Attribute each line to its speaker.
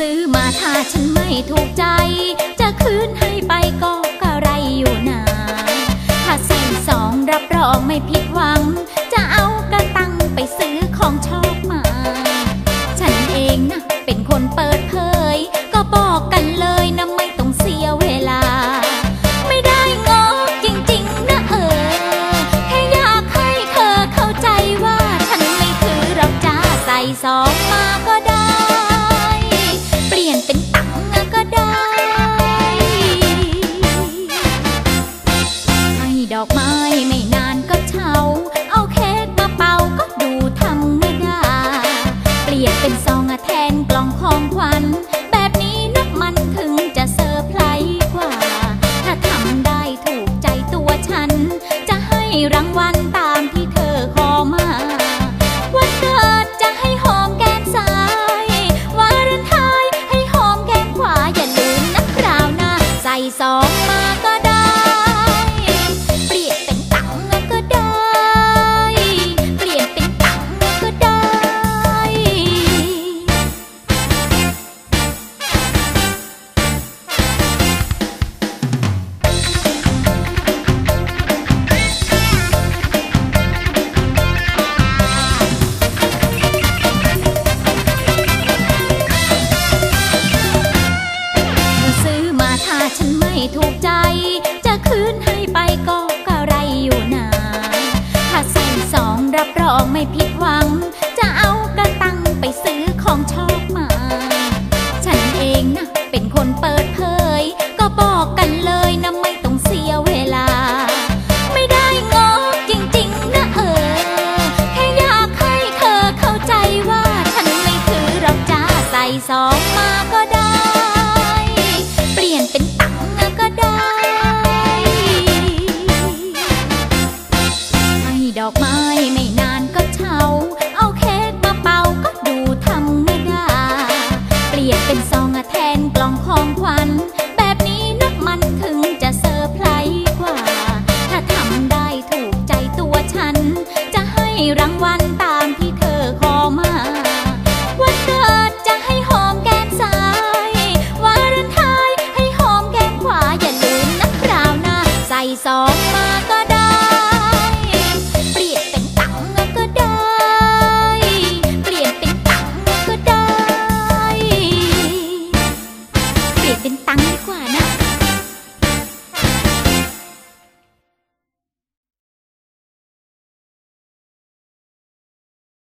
Speaker 1: ซื้อมาถ้าฉันไม่ถูกใจ จะคืนให้ไปก็กระไรอยู่นาถ้าซื้อสองรับรองไม่ผิดหวัง จะเอากระตังไปซื้อของชอบมา ฉันเองนะเป็นคนเปิดเผย ก็บอกกันเลยนะไม่ต้องเสียเวลา ไม่ได้งอจริงๆนะเออ แค่อยากให้เธอเข้าใจว่า ฉันไม่ถือหรอกจ้าใส่สองมา จะคืนให้ไปก็กะไรอยู่นาถ้าซื้อสองรับรองไม่ผิดหวัง จะเอากระตังไปซื้อของชอบมา ฉันเองนะเป็นคนเปิดเผย ก็บอกกันเลยนะไม่ต้องเสียเวลา ไม่ได้งอจริงๆนะเออ แค่อยากให้เธอเข้าใจว่า ฉันไม่ถือหรอกจ้าใส่สองมาก็ gió